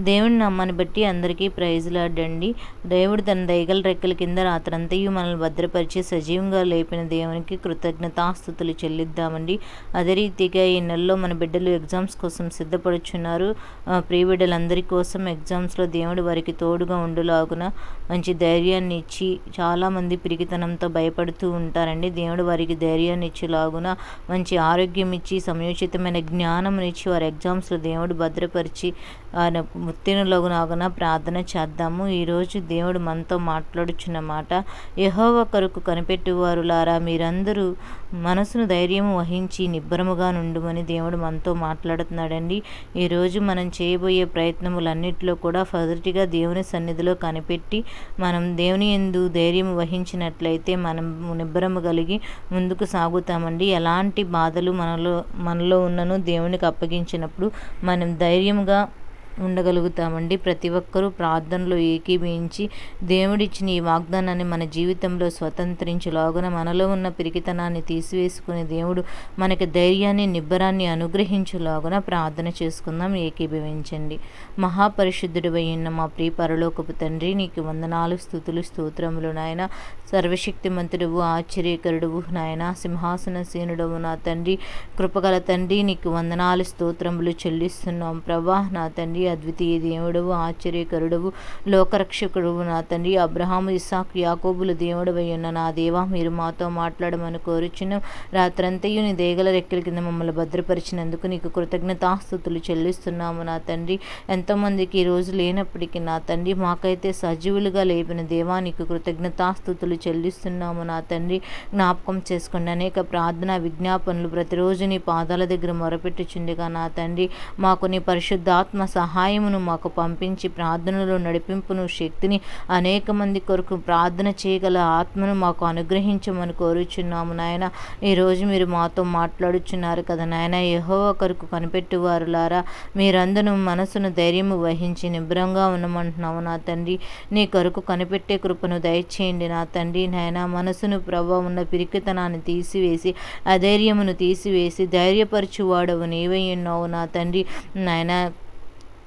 దేవుని నమ్మని బట్టి అందరికీ ప్రైజ్లాడండి దేవుడు తన దయగల రెక్కల కింద రాత్రంతయు మనల్ని భద్రపరిచి సజీవంగా లేపిన దేవునికి కృతజ్ఞతాస్థుతులు చెల్లిద్దామండి. అదే రీతిగా ఈ నెలలో మన బిడ్డలు ఎగ్జామ్స్ కోసం సిద్ధపడుచున్నారు. ప్రియ బిడ్డలందరి కోసం ఎగ్జామ్స్లో దేవుడు వారికి తోడుగా ఉండులాగున మంచి ధైర్యాన్ని ఇచ్చి చాలామంది పిరిగితనంతో భయపడుతూ ఉంటారండి. దేవుడు వారికి ధైర్యాన్ని ఇచ్చేలాగున మంచి ఆరోగ్యం ఇచ్చి సమయోచితమైన జ్ఞానం ఇచ్చి వారి ఎగ్జామ్స్లో దేవుడు భద్రపరిచి ఆయన ఉత్తీర్ణులగునాగున ప్రార్థన చేద్దాము. ఈరోజు దేవుడు మనతో మాట్లాడుచున్న మాట యహోవ కొరకు కనిపెట్టువారులారా మీరందరూ మనసును ధైర్యం వహించి నిబ్బరముగా నుండుమని దేవుడు మనతో మాట్లాడుతున్నాడండి. ఈరోజు మనం చేయబోయే ప్రయత్నములన్నింటిలో కూడా ఫదర్టిగా దేవుని సన్నిధిలో కనిపెట్టి మనం దేవుని ఎందు ధైర్యం వహించినట్లయితే మనం నిబ్బరము కలిగి ముందుకు సాగుతామండి. ఎలాంటి బాధలు మనలో మనలో ఉన్నను దేవునికి అప్పగించినప్పుడు మనం ధైర్యంగా ఉండగలుగుతామండి. ప్రతి ఒక్కరూ ప్రార్థనలో ఏకీభవించి దేవుడిచ్చిన ఈ వాగ్దానాన్ని మన జీవితంలో స్వతంత్రించులాగున మనలో ఉన్న పిరికితనాన్ని తీసివేసుకుని దేవుడు మనకి ధైర్యాన్ని నిబ్బరాన్ని అనుగ్రహించులాగున ప్రార్థన చేసుకుందాం. ఏకీభవించండి. మహాపరిశుద్ధుడు ఉన్న మా ప్రియ పరలోకపు తండ్రి నీకు వందనాలు స్థుతులు స్తోత్రములు నాయన. సర్వశక్తిమంతుడువు ఆశ్చర్యకరుడువు నాయన. సింహాసన సేనుడవు నా తండ్రి. కృపగల తండ్రి నీకు వందనాలు స్తోత్రములు చెల్లిస్తున్నాం ప్రభా. నా తండ్రి తండ్రి అద్వితీయ దేవుడవు ఆశ్చర్యకరుడవు లోకరక్షకుడు నా తండ్రి. అబ్రహాము ఇసాక్ యాకోబులు దేవుడు ఉన్న నా దేవా మీరు మాతో మాట్లాడమని కోరుచున్న రాత్రంతయు నీ దేగల రెక్కల కింద మమ్మల్ని భద్రపరిచినందుకు నీకు కృతజ్ఞతాస్థుతులు చెల్లిస్తున్నాము నా తండ్రి. ఎంతోమందికి ఈ రోజు లేనప్పటికీ నా తండ్రి మాకైతే సజీవులుగా లేపిన దేవా నీకు కృతజ్ఞతాస్థుతులు చెల్లిస్తున్నాము నా తండ్రి. జ్ఞాపకం చేసుకోండి అనేక ప్రార్థన విజ్ఞాపనలు ప్రతిరోజు నీ పాదాల దగ్గర మొరపెట్టుచుండగా నా తండ్రి మాకు నీ పరిశుద్ధాత్మ సహా సహాయమును మాకు పంపించి ప్రార్థనలో నడిపింపును శక్తిని అనేక మంది కొరకు ప్రార్థన చేయగల ఆత్మను మాకు అనుగ్రహించమని కోరుచున్నాము నాయన. ఈరోజు మీరు మాతో మాట్లాడుచున్నారు కదా నాయన. యహో కొరకు కనిపెట్టువారులారా మీరందరూ మనసును ధైర్యము వహించి నిబ్రంగా ఉండమంటున్నాము నా తండ్రి. నీ కొరకు కనిపెట్టే కృపను దయచేయండి నా తండ్రి నాయన. మనసును ప్రభావ ఉన్న పిరికితనాన్ని తీసివేసి అధైర్యమును తీసివేసి ధైర్యపరచువాడవు నీవై ఉన్నావు నా తండ్రి నాయన.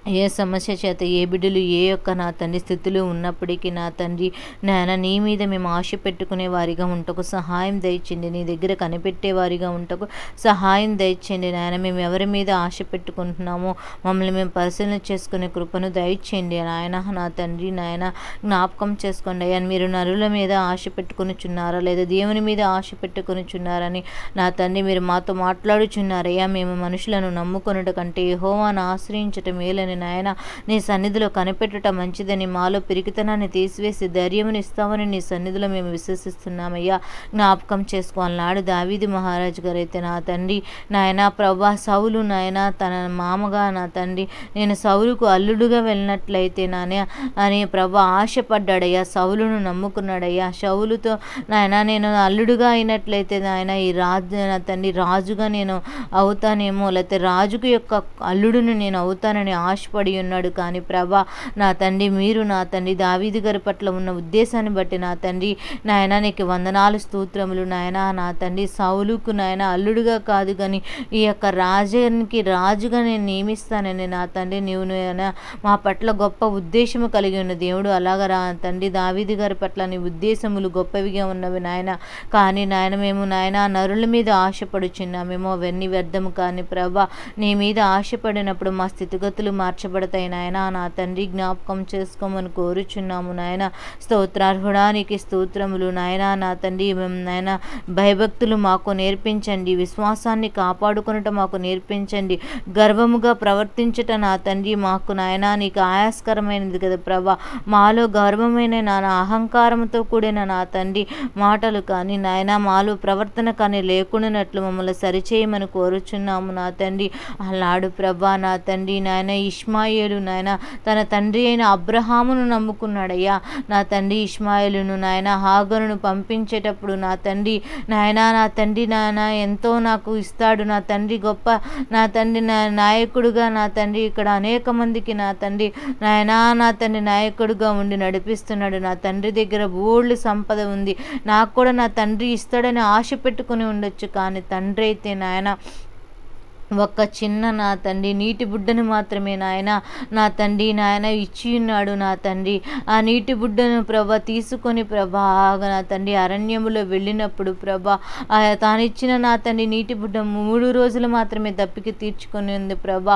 ఏ సమస్య చేత ఏ బిడ్డలు ఏ యొక్క నా తండ్రి స్థితిలో ఉన్నప్పటికీ నా తండ్రి నాయన నీ మీద మేము ఆశ పెట్టుకునే వారిగా ఉంటకు సహాయం దయచండి నీ దగ్గర కనిపెట్టే వారిగా ఉంటకు సహాయం దయచండి నాయన మేము ఎవరి మీద ఆశ పెట్టుకుంటున్నామో మమ్మల్ని మేము పరిశీలన చేసుకునే కృపను దయచేయండి. నాయన నా తండ్రి నాయన జ్ఞాపకం చేసుకోండి. అయ్యా మీరు నరుల మీద ఆశ పెట్టుకునిచున్నారా లేదా దేవుని మీద ఆశ పెట్టుకునిచున్నారని నా తండ్రి మీరు మాతో మాట్లాడుచున్నారయ్యా. మేము మనుషులను నమ్ముకొనుట కంటే హోవాను ఆశ్రయించటం మేలని తండ్రి నాయన నీ సన్నిధిలో కనిపెట్టుట మంచిదని మాలో పిరికితనాన్ని తీసివేసి ధైర్యముని ఇస్తామని నీ సన్నిధిలో మేము విశ్వసిస్తున్నామయ్యా. జ్ఞాపకం చేసుకోవాలన్నాడు దావీది మహారాజు గారు అయితే నా తండ్రి నాయన ప్రభా సౌలు నాయన తన మామగా నా తండ్రి నేను సౌలుకు అల్లుడుగా వెళ్ళినట్లయితే నానే అని ప్రభా ఆశపడ్డాడయ్యా. సౌలును నమ్ముకున్నాడయ్యా. సౌలుతో నాయన నేను అల్లుడుగా అయినట్లయితే నాయన ఈ రాజు నా తండ్రి రాజుగా నేను అవుతానేమో లేకపోతే రాజుకు యొక్క అల్లుడును నేను అవుతానని ఆశ ఆశపడి ఉన్నాడు. కానీ ప్రభా నా తండ్రి మీరు నా తండ్రి దావీది గారి పట్ల ఉన్న ఉద్దేశాన్ని బట్టి నా తండ్రి నాయన నీకు వందనాలు స్తోత్రములు. నాయన నా తండ్రి సౌలుకు నాయన అల్లుడుగా కాదు. కానీ ఈ యొక్క రాజానికి రాజుగా నేను నియమిస్తానని నా తండ్రి నీవు మా పట్ల గొప్ప ఉద్దేశము కలిగి ఉన్న దేవుడు. అలాగా రా తండ్రి దావీది గారి పట్ల నీ ఉద్దేశములు గొప్పవిగా ఉన్నవి నాయన. కానీ నాయన మేము నాయన నరుల మీద ఆశపడుచున్నామేమో అవన్నీ వ్యర్థము. కానీ ప్రభా నీ మీద ఆశపడినప్పుడు మా స్థితిగతులు మా మార్చబడతాయి నాయన. నా తండ్రి జ్ఞాపకం చేసుకోమని కోరుచున్నాము నాయన. స్తోత్రార్హుడానికి స్తోత్రములు నాయన. నా తండ్రి నాయన భయభక్తులు మాకు నేర్పించండి. విశ్వాసాన్ని కాపాడుకునట మాకు నేర్పించండి. గర్వముగా ప్రవర్తించట నా తండ్రి మాకు నాయన. నీకు ఆయాస్కరమైనది కదా ప్రభా. మాలో గర్వమైన నా అహంకారంతో కూడిన నా తండ్రి మాటలు కానీ నాయన మాలో ప్రవర్తన కానీ లేకుండానట్లు మమ్మల్ని సరిచేయమని కోరుచున్నాము నా తండ్రి. అలాడు ప్రభా నా తండ్రి నాయన. ఇష్ ఇష్మాయేలు నాయన తన తండ్రి అయిన అబ్రహామును నమ్ముకున్నాడయ్యా నా తండ్రి ఇష్మాయిలును నాయన హాగరును పంపించేటప్పుడు నా తండ్రి నాయన నా తండ్రి నాయన ఎంతో నాకు ఇస్తాడు నా తండ్రి గొప్ప నా తండ్రి నా నాయకుడుగా నా తండ్రి ఇక్కడ అనేక మందికి నా తండ్రి నాయన నా తండ్రి నాయకుడుగా ఉండి నడిపిస్తున్నాడు నా తండ్రి దగ్గర బోళ్ళు సంపద ఉంది నాకు కూడా నా తండ్రి ఇస్తాడని ఆశ పెట్టుకుని ఉండొచ్చు కానీ తండ్రి అయితే నాయన ఒక్క చిన్న నా తండ్రి నీటి బుడ్డను మాత్రమే నాయన. నా తండ్రి నాయన ఇచ్చి ఉన్నాడు నా తండ్రి. ఆ నీటి బుడ్డను ప్రభ తీసుకొని ప్రభా నా తండ్రి. అరణ్యములో వెళ్ళినప్పుడు ప్రభ ఆ తానిచ్చిన నా తండ్రి నీటి బుడ్డ మూడు రోజులు మాత్రమే దప్పికి తీర్చుకొని ఉంది ప్రభ.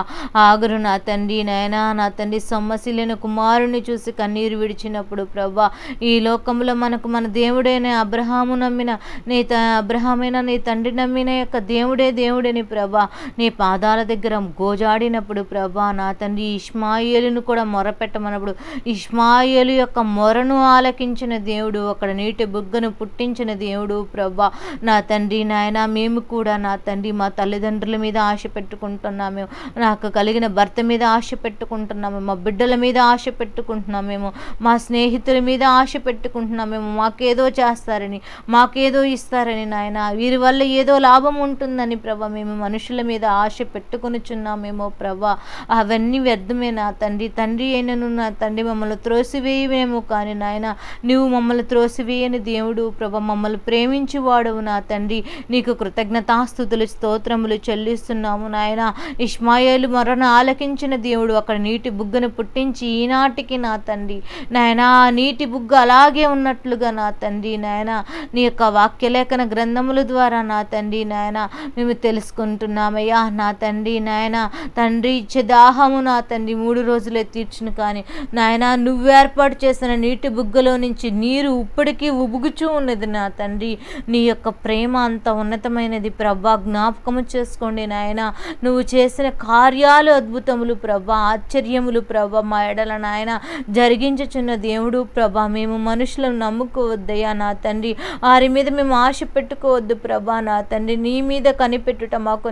ఆగరు నా తండ్రి నాయన. నా తండ్రి సొమ్మశీలైన కుమారుని చూసి కన్నీరు విడిచినప్పుడు ప్రభ ఈ లోకంలో మనకు మన దేవుడైన అబ్రహాము నమ్మిన నీ త అబ్రహామైన నీ తండ్రి నమ్మిన యొక్క దేవుడే దేవుడని ప్రభా నీ పాదాల దగ్గర గోజాడినప్పుడు ప్రభా నా తండ్రి ఇష్మాయిలును కూడా మొరపెట్టమన్నప్పుడు ఇష్మాయిలు యొక్క మొరను ఆలకించిన దేవుడు అక్కడ నీటి బుగ్గను పుట్టించిన దేవుడు ప్రభా. నా తండ్రి నాయన మేము కూడా నా తండ్రి మా తల్లిదండ్రుల మీద ఆశ పెట్టుకుంటున్నాము నాకు కలిగిన భర్త మీద ఆశ పెట్టుకుంటున్నాము మా బిడ్డల మీద ఆశ పెట్టుకుంటున్నామేమో మా స్నేహితుల మీద ఆశ పెట్టుకుంటున్నామేమో మాకేదో చేస్తారని మాకేదో ఇస్తారని నాయన. వీరి వల్ల ఏదో లాభం ఉంటుందని ప్రభా మేము మనుషుల మీద ఆశ పెట్టుకొనిచున్నామేమో ప్రభా. అవన్నీ వ్యర్థమే నా తండ్రి. తండ్రి అయినను నా తండ్రి మమ్మల్ని త్రోసివేయమేమో కానీ నాయన నువ్వు మమ్మల్ని త్రోసివేయని దేవుడు ప్రభ మమ్మల్ని ప్రేమించి వాడవు నా తండ్రి. నీకు కృతజ్ఞతాస్థుతులు స్తోత్రములు చెల్లిస్తున్నాము నాయన. ఇష్మాయేలు మరణ ఆలకించిన దేవుడు అక్కడ నీటి బుగ్గను పుట్టించి ఈనాటికి నా తండ్రి. నాయన ఆ నీటి బుగ్గ అలాగే ఉన్నట్లుగా నా తండ్రి నాయన. నీ యొక్క వాక్యలేఖన గ్రంథముల ద్వారా నా తండ్రి నాయన మేము తెలుసుకుంటున్నామయ్యా. నా తండ్రి నాయన తండ్రి ఇచ్చే దాహము నా తండ్రి మూడు రోజులే తీర్చును కానీ నాయన నువ్వు ఏర్పాటు చేసిన నీటి బుగ్గలో నుంచి నీరు ఇప్పటికీ ఉబుగుచూ ఉన్నది నా తండ్రి. నీ యొక్క ప్రేమ అంత ఉన్నతమైనది ప్రభా. జ్ఞాపకము చేసుకోండి నాయన. నువ్వు చేసిన కార్యాలు అద్భుతములు ప్రభా. ఆశ్చర్యములు ప్రభా. మా ఎడల నాయన జరిగించుచున్న దేవుడు ప్రభా. మేము మనుషులను నమ్ముకోవద్దయ్యా నా తండ్రి. వారి మీద మేము ఆశ పెట్టుకోవద్దు ప్రభా నా తండ్రి. నీ మీద కనిపెట్టుట మాకు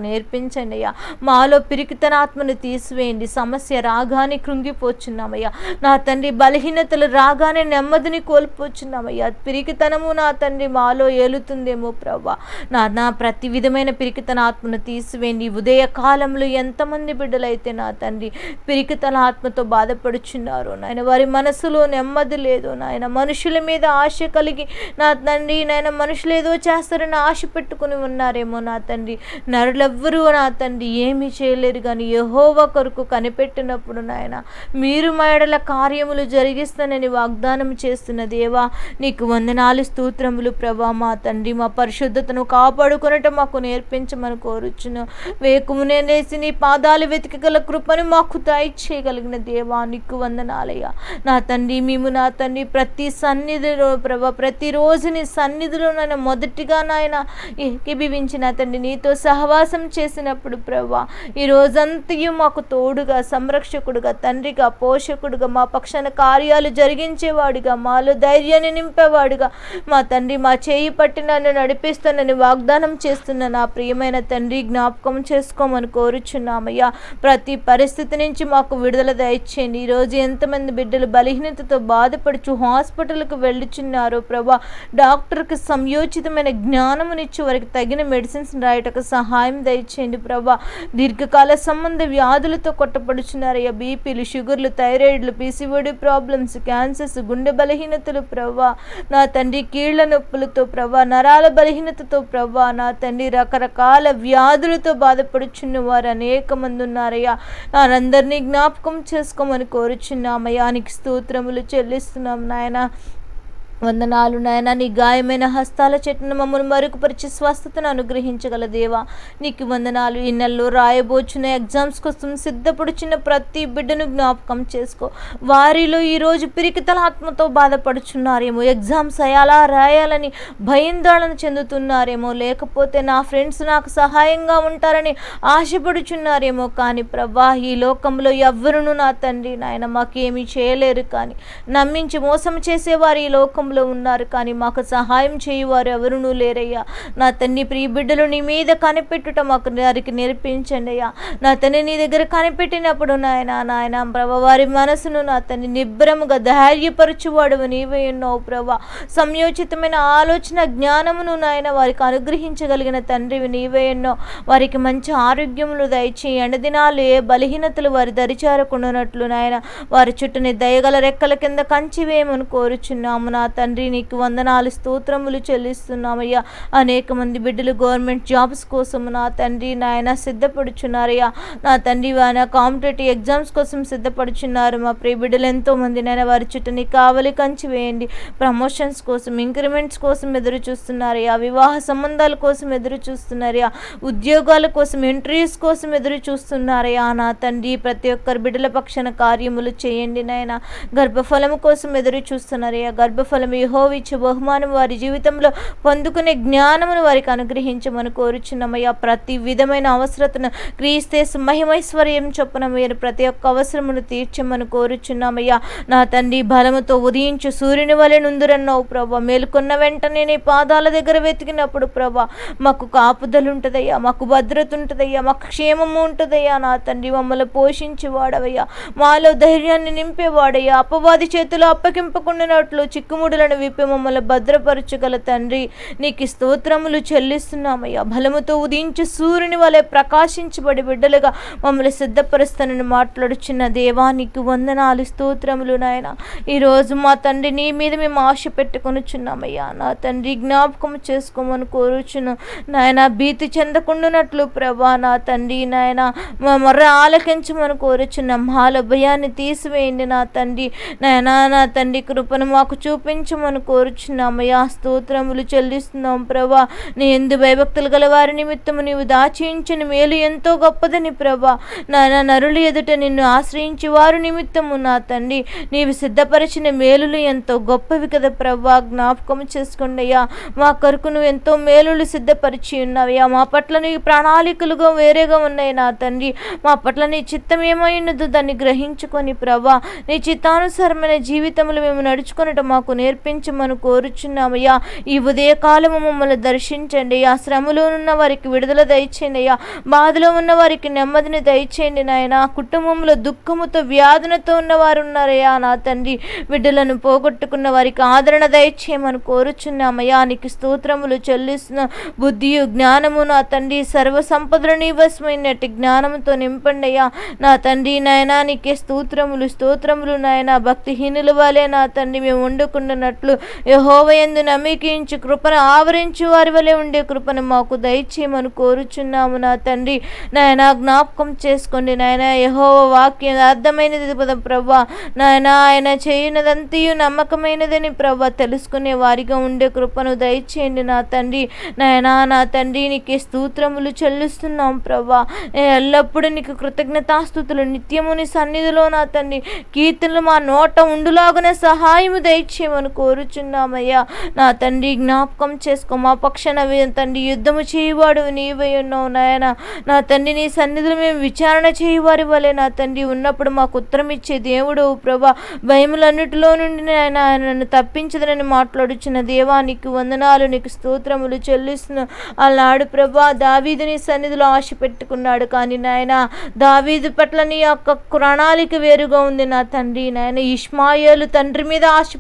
నేర్పించండి అయ్యా మాలో పిరికితనాత్మను తీసివేయండి. సమస్య రాగానే కృంగిపోచున్నామయ్యా. నా తండ్రి బలహీనతలు రాగానే నెమ్మదిని కోల్పోచున్నామయ్యా. పిరికితనము నా తండ్రి మాలో ఏలుతుందేమో ప్రభా నా నా ప్రతి విధమైన పిరికితనాత్మను తీసివేయండి. ఉదయ కాలంలో ఎంతమంది బిడ్డలైతే నా తండ్రి పిరికితన ఆత్మతో బాధపడుచున్నారు నాయన వారి మనసులో నెమ్మది లేదు నాయన. మనుషుల మీద ఆశ కలిగి నా తండ్రి నాయన మనుషులు ఏదో చేస్తారని ఆశ పెట్టుకుని ఉన్నారేమో నా తండ్రి. నరులెవ్వరూ నా తండ్రి ఏమీ చేయలేరు కానీ యహోవ కొరకు కనిపెట్టినప్పుడు నాయన మీరు మాయడల కార్యములు జరిగిస్తానని వాగ్దానం చేస్తున్న దేవా నీకు వందనాలు స్తోత్రములు ప్రభా మా తండ్రి మా పరిశుద్ధతను కాపాడుకునటం మాకు నేర్పించమని కోరుచును. వేకుమునే లేసి నీ పాదాలు వెతికగల కృపను మాకు దయచేయగలిగిన దేవా నీకు వందనాలయ్యా. నా తండ్రి మేము నా తండ్రి ప్రతి సన్నిధిలో ప్రభా ప్రతిరోజు నీ సన్నిధిలో నాయన మొదటిగా నాయన ఏకీభవించిన తండ్రి నీతో సహవాసం చేసిన చేసినప్పుడు ప్రభా ఈ రోజంతయు మాకు తోడుగా సంరక్షకుడుగా తండ్రిగా పోషకుడుగా మా పక్షాన కార్యాలు జరిగించేవాడిగా మాలో ధైర్యాన్ని నింపేవాడుగా. మా తండ్రి మా చేయి పట్టి నన్ను నడిపిస్తానని వాగ్దానం చేస్తున్న నా ప్రియమైన తండ్రి జ్ఞాపకం చేసుకోమని కోరుచున్నామయ్యా. ప్రతి పరిస్థితి నుంచి మాకు విడుదల దయచేయండి. ఈరోజు ఎంతమంది బిడ్డలు బలహీనతతో బాధపడుచు హాస్పిటల్కి వెళ్ళుచున్నారో ప్రభా డాక్టర్కి సంయోచితమైన జ్ఞానమునిచ్చి వారికి తగిన మెడిసిన్స్ రాయటకు సహాయం దయచేయండి ప్రభా. దీర్ఘకాల సంబంధ వ్యాధులతో కొట్టపడుచున్నారయ్యా. బీపీలు షుగర్లు థైరాయిడ్లు పీసీఓడి ప్రాబ్లమ్స్ క్యాన్సర్స్ గుండె బలహీనతలు ప్రభా. నా తండ్రి కీళ్ళ నొప్పులతో ప్రభా నరాల బలహీనతతో ప్రభా నా తండ్రి రకరకాల వ్యాధులతో బాధపడుచున్న వారు అనేక మంది ఉన్నారయ్యా. వారందరినీ జ్ఞాపకం చేసుకోమని కోరుచున్నామయ్యానికి స్తోత్రములు చెల్లిస్తున్నాం నాయన. వందనాలు నాయన. నీ గాయమైన హస్తాల చెట్టును మమ్మల్ని మరుగుపరిచి స్వస్థతను అనుగ్రహించగల దేవా. నీకు వందనాలు. ఈ నెలలో రాయబోచున్న ఎగ్జామ్స్ కోసం సిద్ధపడుచున్న ప్రతి బిడ్డను జ్ఞాపకం చేసుకో. వారిలో ఈరోజు పిరికితల ఆత్మతో బాధపడుచున్నారేమో. ఎగ్జామ్స్ అయ్యాలా రాయాలని భయందోళన చెందుతున్నారేమో. లేకపోతే నా ఫ్రెండ్స్ నాకు సహాయంగా ఉంటారని ఆశపడుచున్నారేమో. కానీ ప్రభా ఈ లోకంలో ఎవ్వరును నా తండ్రి నాయన మాకేమీ చేయలేరు కానీ నమ్మించి మోసం చేసేవారు ఈ లోకం లోకంలో ఉన్నారు కానీ మాకు సహాయం చేయువారు ఎవరునూ లేరయ్యా. నా తన్ని ప్రియ బిడ్డలు నీ మీద కనిపెట్టుట మాకు వారికి నేర్పించండి అయ్యా. నా తన్ని నీ దగ్గర కనిపెట్టినప్పుడు నాయన నాయన ప్రభా వారి మనసును నా తన్ని నిబ్బరముగా ధైర్యపరచువాడు నీవే ఉన్నావు ప్రభా. సంయోచితమైన ఆలోచన జ్ఞానమును నాయన వారికి అనుగ్రహించగలిగిన తండ్రివి నీవే ఎన్నో. వారికి మంచి ఆరోగ్యములు దయచేయి ఎండదినాలు ఏ బలహీనతలు వారి దరిచారకుండానట్లు నాయన. వారి చుట్టూని దయగల రెక్కల కింద కంచివేయమని కోరుచున్నాము. నా తండ్రి నీకు వందనాలు స్తోత్రములు చెల్లిస్తున్నామయ్యా. అనేక మంది బిడ్డలు గవర్నమెంట్ జాబ్స్ కోసం నా తండ్రి నాయన సిద్ధపడుచున్నారయ్యా. నా తండ్రి వాయన కాంపిటేటివ్ ఎగ్జామ్స్ కోసం సిద్ధపడుచున్నారు. మా ప్రియ బిడ్డలు ఎంతోమంది నాయన వారి చుట్టూ నీ కావలి కంచి వేయండి. ప్రమోషన్స్ కోసం ఇంక్రిమెంట్స్ కోసం ఎదురు చూస్తున్నారయ్యా. వివాహ సంబంధాల కోసం ఎదురు చూస్తున్నారయ్యా. ఉద్యోగాల కోసం ఇంటర్వ్యూస్ కోసం ఎదురు చూస్తున్నారయ్యా. నా తండ్రి ప్రతి ఒక్కరి బిడ్డల పక్షాన కార్యములు చేయండి నాయన. గర్భఫలం కోసం ఎదురు చూస్తున్నారయ్యా. గర్భఫలం యహోవిచ్చే బహుమానం వారి జీవితంలో పొందుకునే జ్ఞానమును వారికి అనుగ్రహించమని కోరుచున్నామయ్యా ప్రతి విధమైన అవసరతను క్రీస్తే మహిమైశ్వర్యం చొప్పున మీరు ప్రతి ఒక్క అవసరమును తీర్చమని కోరుచున్నామయ్యా నా తండ్రి బలముతో ఉదయించు సూర్యుని వలె నుందురన్నావు ప్రభా. మేలుకొన్న వెంటనే నీ పాదాల దగ్గర వెతికినప్పుడు ప్రభా మాకు కాపుదలు ఉంటుందయ్యా మాకు భద్రత ఉంటుందయ్యా మాకు క్షేమము ఉంటుందయ్యా. నా తండ్రి మమ్మల్ని పోషించి వాడవయ్యా మాలో ధైర్యాన్ని నింపేవాడయ్యా. అపవాది చేతులు అప్పగింపకుండానట్లు చిక్కుముడులను విప్పి మమ్మల్ని భద్రపరచగల తండ్రి. నీకు స్తోత్రములు చెల్లిస్తున్నామయ్యా. బలముతో ఉదించి సూర్యుని వలె ప్రకాశించబడి బిడ్డలుగా మమ్మల్ని సిద్ధపరుస్తానని మాట్లాడుచున్న దేవా నీకు వందనాలు స్తోత్రములు నాయన. ఈరోజు మా తండ్రి నీ మీద మేము ఆశ పెట్టుకొనుచున్నామయ్యా. నా తండ్రి జ్ఞాపకం చేసుకోమని కోరుచును. నాయన భీతి చెందకుండానట్లు ప్రభా నా తండ్రి నాయన మా మొర్ర ఆలకించమని కోరుచున్నాం. మాలో భయాన్ని తీసివేయండి నా తండ్రి. నాయన నా తండ్రి కృపను మాకు చూపించి చూపించమని కోరుచున్నామయ్యా స్తోత్రములు చెల్లిస్తున్నాం ప్రభా. నీ ఎందు భయభక్తులు గల వారి నిమిత్తము నీవు దాచించిన మేలు ఎంతో గొప్పదని ప్రభా. నా నరులు ఎదుట నిన్ను ఆశ్రయించి వారు నిమిత్తము నా తండ్రి. నీవు సిద్ధపరిచిన మేలులు ఎంతో గొప్పవి కదా ప్రభా. జ్ఞాపకం చేసుకుండయ్యా మా కొరకు నువ్వు ఎంతో మేలులు సిద్ధపరిచి ఉన్నావయ్యా మా పట్ల నీ ప్రణాళికలుగా వేరేగా ఉన్నాయి నా తండ్రి. మా పట్ల నీ చిత్తం ఏమైనదో దాన్ని గ్రహించుకొని ప్రభా. నీ చిత్తానుసారమైన జీవితంలో మేము నడుచుకున్నట్టు మాకు నడిపించమని కోరుచున్నామయ్యా. ఈ ఉదయకాలము మమ్మల్ని దర్శించండి ఆ శ్రమలో ఉన్న వారికి విడుదల దయచేయండి అయ్యా. బాధలో ఉన్న వారికి నెమ్మదిని దయచేయండి నాయన. కుటుంబంలో దుఃఖముతో వ్యాధులతో ఉన్నవారు ఉన్నారయ్యా నా తండ్రి. బిడ్డలను పోగొట్టుకున్న వారికి ఆదరణ దయచేయమని కోరుచున్నామయ్యా. నీకు స్తోత్రములు చెల్లిస్తున్న బుద్ధియు జ్ఞానము నా తండ్రి. సర్వ సంపదలు నీవసమైనట్టు జ్ఞానముతో నింపండి అయ్యా. నా తండ్రి నాయన నీకే స్తోత్రములు స్తోత్రములు నాయన. భక్తిహీనుల వలె నా తండ్రి మేము యహోవ యహోవయందు నమ్మికించి కృపను ఆవరించి వారి వలె ఉండే కృపను మాకు దయచేయమని కోరుచున్నాము నా తండ్రి. నాయన జ్ఞాపకం చేసుకోండి. నాయన యహోవ వాక్యం అర్థమైనది పద ప్రభా నాయన ఆయన చేయనదంతయు నమ్మకమైనదని ప్రభా తెలుసుకునే వారిగా ఉండే కృపను దయచేయండి నా తండ్రి. నాయన నా తండ్రి నీకు స్తోత్రములు చెల్లిస్తున్నాం ప్రభా ఎల్లప్పుడూ నీకు కృతజ్ఞతాస్థుతులు నిత్యము నీ సన్నిధిలో నా తండ్రి. కీర్తనలు మా నోట ఉండులాగునే సహాయము దయచేయమని కోరుచున్నామయ్యా. నా తండ్రి జ్ఞాపకం చేసుకో. మా పక్షాన తండ్రి యుద్ధము చేయవాడు నీవై ఉన్నావు నాయన. నా తండ్రి నీ సన్నిధిలో మేము విచారణ చేయవారి వలె నా తండ్రి ఉన్నప్పుడు మాకు ఉత్తరం ఇచ్చే దేవుడు ప్రభా. భయములన్నిటిలో నుండి నాయన నన్ను తప్పించదనని మాట్లాడుచున్న దేవా నీకు వందనాలు నీకు స్తోత్రములు చెల్లిస్తున్న. అలాడు ప్రభా దావీదు నీ సన్నిధిలో ఆశ పెట్టుకున్నాడు కానీ నాయన దావీదు పట్ల నీ యొక్క ప్రణాళిక వేరుగా ఉంది నా తండ్రి. నాయన ఇష్మాయేలు తండ్రి మీద ఆశ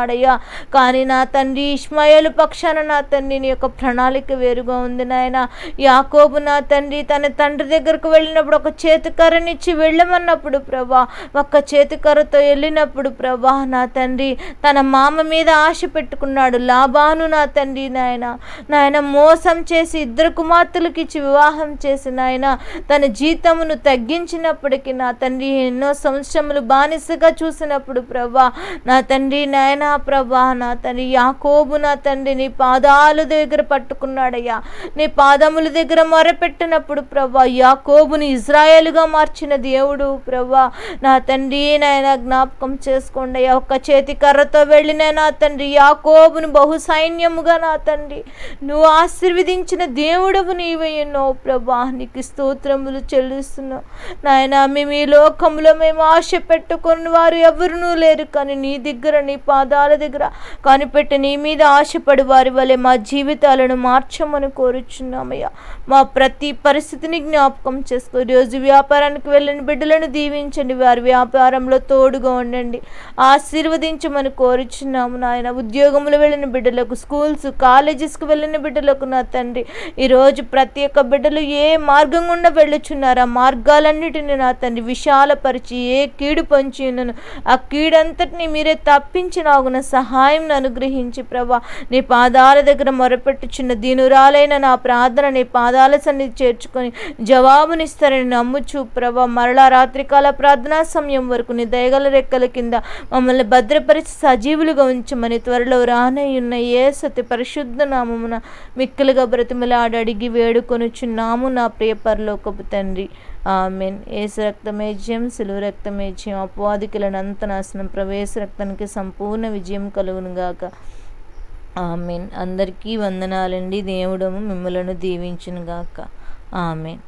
ఉన్నాడయ్యా. కానీ నా తండ్రి ఇష్మాయలు పక్షాన నా తండ్రి నీ యొక్క ప్రణాళిక వేరుగా ఉంది నాయన. యాకోబు నా తండ్రి తన తండ్రి దగ్గరకు వెళ్ళినప్పుడు ఒక చేతికర్రనిచ్చి వెళ్ళమన్నప్పుడు ప్రభా ఒక్క చేతికర్రతో వెళ్ళినప్పుడు ప్రభా నా తండ్రి తన మామ మీద ఆశ పెట్టుకున్నాడు. లాభాను నా తండ్రి నాయన. నాయన మోసం చేసి ఇద్దరు కుమార్తెలకు ఇచ్చి వివాహం చేసి నాయన తన జీతమును తగ్గించినప్పటికీ నా తండ్రి ఎన్నో సంవత్సరములు బానిసగా చూసినప్పుడు ప్రభా నా తండ్రి నాయన నా ప్రభా నా తండ్రి యాకోబు నా తండ్రి నీ పాదాల దగ్గర పట్టుకున్నాడయ్యా. నీ పాదముల దగ్గర మొరపెట్టినప్పుడు ప్రభా యాకోబుని ఇజ్రాయేల్గా మార్చిన దేవుడు ప్రభా నా తండ్రి నాయన జ్ఞాపకం చేసుకోండి అయ్యా ఒక్క చేతి కర్రతో వెళ్ళిన నా తండ్రి యాకోబుని బహు సైన్యముగా నా తండ్రి నువ్వు ఆశీర్వదించిన దేవుడవు నీవై ప్రభా. నీకు స్తోత్రములు చెల్లిస్తున్నావు నాయన మేము ఈ లోకంలో మేము ఆశ పెట్టుకుని వారు ఎవరునూ లేరు కానీ నీ దగ్గర నీ పాదాలు దగ్గర కనిపెట్టి నీ మీద ఆశపడి వారి వలె మా జీవితాలను మార్చమని కోరుచున్నామయ్యా. మా ప్రతి పరిస్థితిని జ్ఞాపకం చేసుకో. రోజు వ్యాపారానికి వెళ్ళిన బిడ్డలను దీవించండి. వారి వ్యాపారంలో తోడుగా ఉండండి. ఆశీర్వదించమని కోరుచున్నాము నాయన. ఉద్యోగంలో వెళ్ళిన బిడ్డలకు స్కూల్స్ కాలేజెస్కి వెళ్ళిన బిడ్డలకు నా తండ్రి ఈరోజు ప్రతి ఒక్క బిడ్డలు ఏ మార్గం గుండా వెళ్ళుచున్నారు ఆ మార్గాలన్నిటిని నా తండ్రి విశాలపరిచి ఏ కీడు పంచి ఉన్నను ఆ కీడంతటిని మీరే తప్పించి నాకు సహాయం అనుగ్రహించి ప్రభా నీ పాదాల దగ్గర మొరపెట్టుచున్న దీనురాలైన నా ప్రార్థన నీ పాదాల సన్నిధి చేర్చుకొని జవాబునిస్తారని నమ్ముచు ప్రభా మరలా రాత్రికాల ప్రార్థనా సమయం వరకు నీ దయగల రెక్కల కింద మమ్మల్ని భద్రపరిచి సజీవులుగా ఉంచమని త్వరలో రానయ్యున్న ఏ సతి పరిశుద్ధ నామమున మిక్కలుగా బ్రతిమలాడి అడిగి వేడుకొనుచున్నాము నా ప్రియ పరలోకపు తండ్రి. ఆమెన్. ఏసు రక్తమేజ్యం సిలువ రక్తమేజ్యం అపవాదికులను అంత నాశనం ప్రవేశ రక్తానికి సంపూర్ణ విజయం కలుగును గాక. ఆమెన్. అందరికీ వందనాలండి. దేవుడము మిమ్మలను దీవించును గాక. ఆమెన్.